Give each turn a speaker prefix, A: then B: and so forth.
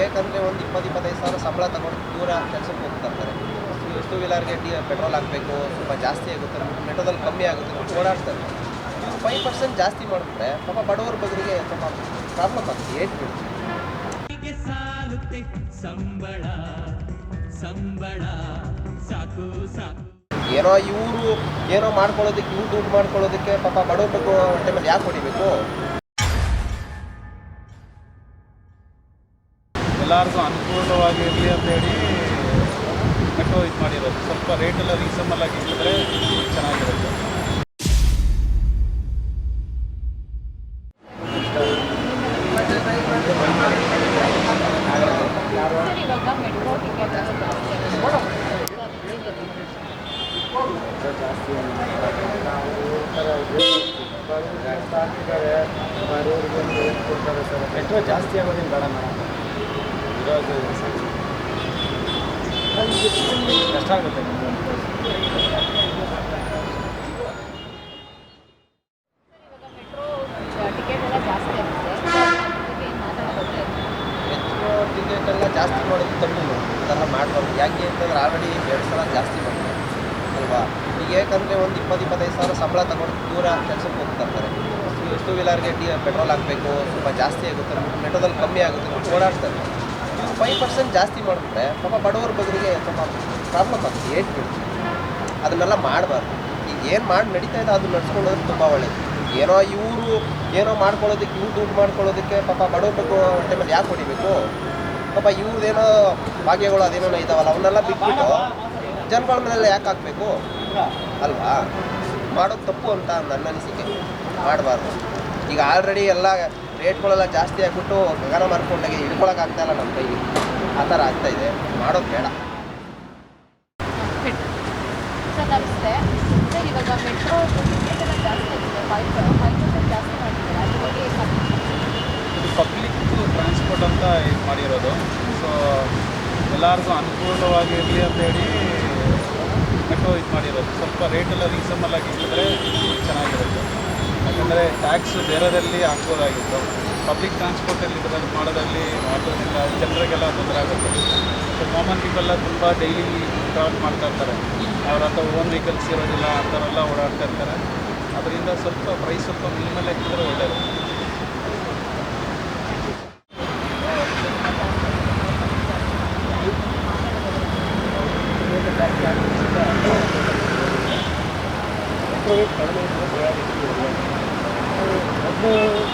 A: ಯಾಕಂದರೆ ಒಂದು ಇಪ್ಪತ್ತು ಇಪ್ಪತ್ತೈದು ಸಾವಿರ ಸಂಬಳ ತಗೊಂಡು ದೂರ ಕೆಲಸಕ್ಕೆ ಹೋಗ್ತಾ ಇರ್ತಾರೆ. ಟೂ ವೀಲರ್ಗೆ ಡಿ ಪೆಟ್ರೋಲ್ ಹಾಕಬೇಕು ಸ್ವಲ್ಪ ಜಾಸ್ತಿ ಆಗುತ್ತೆ ಮೆಟ್ರೋದಲ್ಲಿ ಕಮ್ಮಿ ಆಗುತ್ತೆ ಓಡಾಡ್ತಾರೆ ಇವು ಫೈವ್ ಪರ್ಸೆಂಟ್ ಜಾಸ್ತಿ ಮಾಡಿಬಿಟ್ರೆ ಪಾಪ ಬಡವರ ಬಗ್ಗೆ ತುಂಬ ಪ್ರಾಬ್ಲಮ್ ಆಗ್ತದೆ ಏಟ್
B: ಸಾಲುತ್ತೆ ಸಂಬಳ ಸಂಬಳ ಸಾಕು ಸಾಕು.
A: ಏನೋ ಇವರು ಏನೋ ಮಾಡ್ಕೊಳ್ಳೋದಕ್ಕೆ ಇವ್ರು ದುಡ್ಡು ಮಾಡ್ಕೊಳ್ಳೋದಕ್ಕೆ ಪಾಪ ಬಡವರು ಬಗ್ಗೆ ಟೈಮಲ್ಲಿ ಯಾಕೆ ಹೊಡಿಬೇಕು?
C: ಎಲ್ಲರಿಗೂ ಅನುಕೂಲವಾಗಿರಲಿ ಅಂತೇಳಿ ಮೆಟ್ರೋ ಇದು ಮಾಡಿರೋದು. ಸ್ವಲ್ಪ ರೇಟೆಲ್ಲ ರೀಸನಬಲ್ ಆಗಿ ಇಟ್ಟಿದ್ರೆ ಚೆನ್ನಾಗಿರುತ್ತೆ.
A: ಜಾಸ್ತಿ ಆಗೋದೇನು ಬೇಡ ಮೇಡಮ್. ಕಷ್ಟ ಆಗುತ್ತೆ
D: ಇವಾಗ ಮೆಟ್ರೋ ಟಿಕೆಟ್ ಎಲ್ಲ ಜಾಸ್ತಿ
A: ಮಾಡೋದು ತಪ್ಪು ಅದೆಲ್ಲ ಮಾಡಬಾರ್ದು ಯಾಕೆ ಅಂತಂದ್ರೆ ಆಲ್ರೆಡಿ ಎರಡು ಸಲ ಜಾಸ್ತಿ ಮಾಡಿದೆ ಅಲ್ವಾ ಈಗ ಯಾಕಂದರೆ ಒಂದು ಇಪ್ಪತ್ತು ಇಪ್ಪತ್ತೈದು ಸಾವಿರ ಸಂಬಳ ತಗೊಂಡು ದೂರ ಕೆಲಸಕ್ಕೆ ಹೋಗ್ತಾ ಟೂ ವೀಲರ್ಗೆ ಪೆಟ್ರೋಲ್ ಹಾಕಬೇಕು ಸ್ವಲ್ಪ ಜಾಸ್ತಿ ಆಗುತ್ತೆ. ಮೆಟ್ರೋದಲ್ಲಿ ಕಮ್ಮಿ ಆಗುತ್ತೆ ಓಡಾಡ್ತಾರೆ ಫೈವ್ ಪರ್ಸೆಂಟ್ ಜಾಸ್ತಿ ಮಾಡಿಬಿಟ್ರೆ ಪಾಪ ಬಡವರ ಬದಲಿಗೆ ಸ್ವಲ್ಪ ಪ್ರಾಬ್ಲಮ್ ಆಗ್ತದೆ ಏಟ್ ಬಿಡ್ತೀವಿ ಅದನ್ನೆಲ್ಲ ಮಾಡಬಾರ್ದು. ಈಗ ಏನು ಮಾಡಿ ನಡೀತಾ ಇದೆ ಅದು ನಡ್ಸ್ಕೊಳ್ಳೋದು ತುಂಬ ಒಳ್ಳೇದು. ಏನೋ ಇವರು ಏನೋ ಮಾಡ್ಕೊಳ್ಳೋದಕ್ಕೆ, ಇವ್ರು ದುಡ್ಡು ಮಾಡ್ಕೊಳ್ಳೋದಕ್ಕೆ ಪಾಪ ಬಡವ್ರ ಬಗ್ಗೆ ಟೈಮಲ್ಲಿ ಯಾಕೆ ಹೊಡಿಬೇಕು? ಪಾಪ ಇವ್ರದ್ದೇನೋ ಭಾಗ್ಯಗಳು ಅದೇನೋ ಇದಾವಲ್ಲ, ಅವನ್ನೆಲ್ಲ ಬಿಟ್ಬಿಟ್ಟು ಜನಗಳ ಮೇಲೆ ಯಾಕೆ ಹಾಕಬೇಕು? ಅಲ್ವಾ? ಮಾಡೋದು ತಪ್ಪು ಅಂತ ನನ್ನ ಅನಿಸಿಕೆ. ಮಾಡಬಾರ್ದು. ಈಗ ಆಲ್ರೆಡಿ ಎಲ್ಲ ರೇಟ್ಗಳೆಲ್ಲ ಜಾಸ್ತಿ ಆಗಿಬಿಟ್ಟು ಗಗನ ಮಾರ್ಕೊಂಡಾಗೆ ಹಿಡ್ಕೊಳಕ್ಕಾಗ್ತಾ ಇಲ್ಲ ನಮ್ಮ ಕೈಗೆ ಆ ಥರ ಆಗ್ತಾ ಇದೆ. ಮಾಡೋದು ಬೇಡ.
D: ಸರ್ ನಮಸ್ತೆ. ಸರ್ ಇವಾಗ ಮೆಟ್ರೋ ಜಾಸ್ತಿ ಆಗಿದೆ. ಫೈವ್ ಫೈವ್ ಪರ್ಸೆಂಟ್ ಜಾಸ್ತಿ ಮಾಡಿದ್ದಾರೆ ಅದ್ರ ಬಗ್ಗೆ
C: ಇದು ಪಬ್ಲಿಕ್ ಟ್ರಾನ್ಸ್ಪೋರ್ಟ್ ಅಂತ ಇದು ಮಾಡಿರೋದು. ಸೊ ಎಲ್ಲರಿಗೂ ಅನುಕೂಲವಾಗಿರಲಿ ಅಂತೇಳಿ ಮೆಟ್ರೋ ಇದು ಮಾಡಿರೋದು. ಸ್ವಲ್ಪ ರೇಟೆಲ್ಲ ರೀಸನಬಲ್ ಆಗಿ ಇಟ್ಟಿದ್ರೆ ಚೆನ್ನಾಗಿರುತ್ತೆ. ಯಾಕಂದರೆ ಟ್ಯಾಕ್ಸ್ ಬೇರೆದಲ್ಲಿ ಹಾಕ್ಬೋದಾಗಿತ್ತು. ಪಬ್ಲಿಕ್ ಟ್ರಾನ್ಸ್ಪೋರ್ಟಲ್ಲಿ ಮಾಡೋದ್ರಲ್ಲಿ ಮಾಡೋದ್ರಿಂದ ಜನರಿಗೆಲ್ಲ ತೊಂದರೆ ಆಗುತ್ತೆ. ಸೊ ಕಾಮನ್ ಪೀಪಲ್ಲ ತುಂಬ ಡೈಲಿ ಟ್ರಾವೆಲ್ ಮಾಡ್ತಾ ಇರ್ತಾರೆ. ಅವ್ರ ಹತ್ರ ಓನ್ ವೆಹಿಕಲ್ಸ್ ಇರೋದಿಲ್ಲ, ಆ ಥರ ಎಲ್ಲ ಓಡಾಡ್ತಾ ಇರ್ತಾರೆ. ಅದರಿಂದ ಸ್ವಲ್ಪ ಪ್ರೈಸ್ ಸ್ವಲ್ಪ ಮಿನಿಮಲ್ ಹಾಕಿದ್ರೆ ಒಳ್ಳೆಯದು
E: ಕಡಿಮೆ